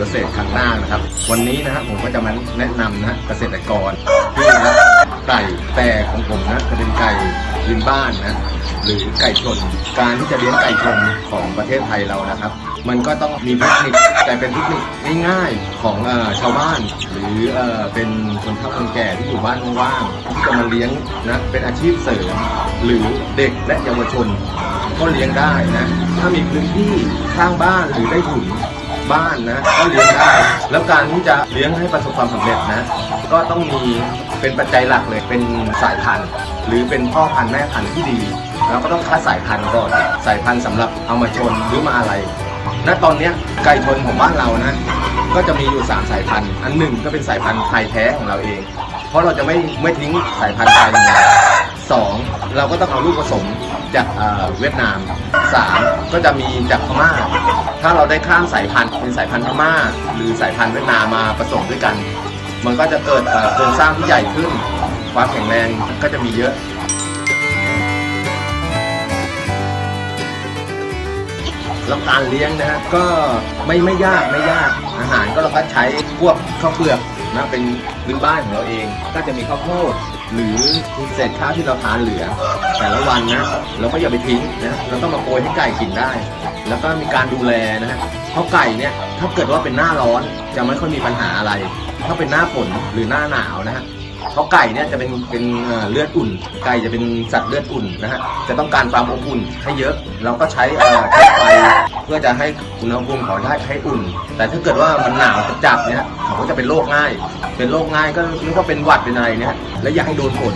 เกษตรครั้งหน้านะครับ วันนี้นะฮะผมก็จะมาแนะนำนะฮะเกษตรกรที่นะไก่แต่ของผมนะจะเป็นไก่ยืนบ้านนะหรือไก่ชน การที่จะเลี้ยงไก่ชนของประเทศไทยเรานะครับ มันก็ต้องมีเทคนิคแต่เป็นเทคนิคง่ายๆของอชาวบ้าน หรือเออเป็นคนเฒ่าคนแก่ที่อยู่บ้านว่างๆที่จะมาเลี้ยงนะเป็นอาชีพเสริม หรือเด็กและเยาวชนก็เลี้ยงได้นะ ถ้ามีพื้นที่ข้างบ้านหรือได้ถุน บ้านนะก็เลี้ยงได้แล้วการที่จะเลี้ยงให้ประสบความสำเร็จนะ ก็ต้องมีเป็นปัจจัยหลักเลยเป็นสายพันธุ์ หรือเป็นพ่อพันธุ์แม่พันธุ์ที่ดีแล้วก็ต้องคัดสายพันธุ์ก่อนสายพันธุ์สำหรับเอามาชนหรือมาอะไรณตอนเนี้ยไก่ชนของบ้านเรานะก็จะมีอยู่ 3 สายพันธุ์ อันหนึ่งก็เป็นสายพันธุ์ไทยแท้ของเราเอง เพราะเราจะไม่ไม่ทิ้งสายพันธุ์ไทยมาสองเราก็ต้องเอาลูกผสมจากเวียดนาม สามก็จะมีจากพม่า ถ้าเราได้ข้ามสายพันธุ์เป็นสายพันธุ์พม่า หรือสายพันธุ์เวียดนามมาผสมด้วยกัน มันก็จะเกิดโครงสร้างที่ใหญ่ขึ้น ความแข็งแรงก็จะมีเยอะแล้วการเลี้ยงนะฮะก็ไม่ไม่ยากไม่ยากอาหารก็เราก็ใช้พวกข้าวเปลือก นะเป็นพื้นบ้านของเราเอง ก็จะมีข้าวโพดหรือเศษข้าวที่เราทานเหลือ แต่ละวันนะเราก็อย่าไปทิ้งนะเราต้องมาโปรยให้ไก่กินได้ แล้วก็มีการดูแลนะฮะเพราะไก่เนี่ยถ้าเกิดว่าเป็นหน้าร้อนจะไม่ค่อยมีปัญหาอะไร ถ้าเป็นหน้าฝนหรือหน้าหนาวนะฮะ เพราะไก่เนี่ยจะเป็นเป็นเลือดอุ่น ไก่จะเป็นสัตว์เลือดอุ่นนะฮะจะต้องการความอบอุ่นให้เยอะ เราก็ใช้อ่อใช้ไฟเพื่อจะให้อุณหภูมิเขาได้ให้อุ่น แต่ถ้าเกิดว่ามันหนาวจัดเนี่ยเขาก็จะเป็นโรคง่าย เป็นโรคง่ายก็เรียกว่าเป็นหวัดเป็นอะไรเนี่ยและอย่าให้โดนฝน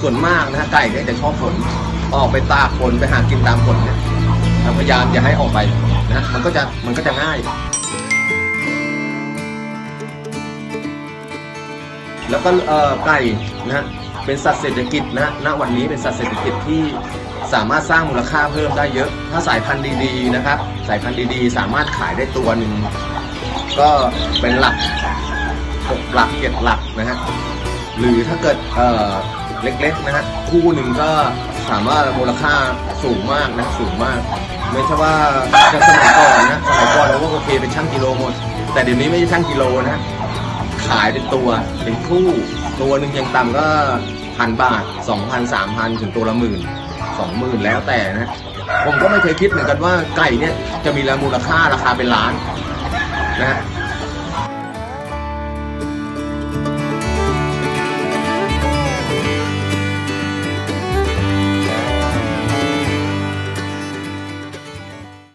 ส่วนมากนะฮะไก่เนี่ยจะชอบฝนออกไปตากฝนไปหากินตามฝนเนี่ยพยายามอย่าให้ออกไปนะมันก็จะมันก็จะง่าย แล้วก็ไก่นะฮะเป็นสัตว์เศรษฐกิจนะฮะณวันนี้เป็นสัตว์เศรษฐกิจที่สามารถสร้างมูลค่าเพิ่มได้เยอะ ถ้าสายพันธุ์ดีๆนะครับ สายพันธุ์ดีๆ สามารถขายได้ตัวหนึ่งก็เป็นหลักหกหลักเจ็ดหลักนะฮะหรือถ้าเกิดเอ่อเล็กๆนะฮะคู่หนึ่งก็ถามว่ามูลค่าสูงมากนะสูงมาก ไม่ใช่ว่าจะสมัยก่อนนะสมัยก่อนเราก็โอเคเป็นช่างกิโลหมด แต่เดี๋ยวนี้ไม่ใช่ช่างกิโลนะ ขายเป็นตัวเป็นคู่ตัวหนึ่งยังต่ำก็พันบาทสองพันสามพันถึงตัวละหมื่นสองหมื่นแล้วแต่นะ ผมก็ไม่เคยคิดเหมือนกันว่าไก่เนี่ยจะมีมูลค่าราคาเป็นล้านนะฮะ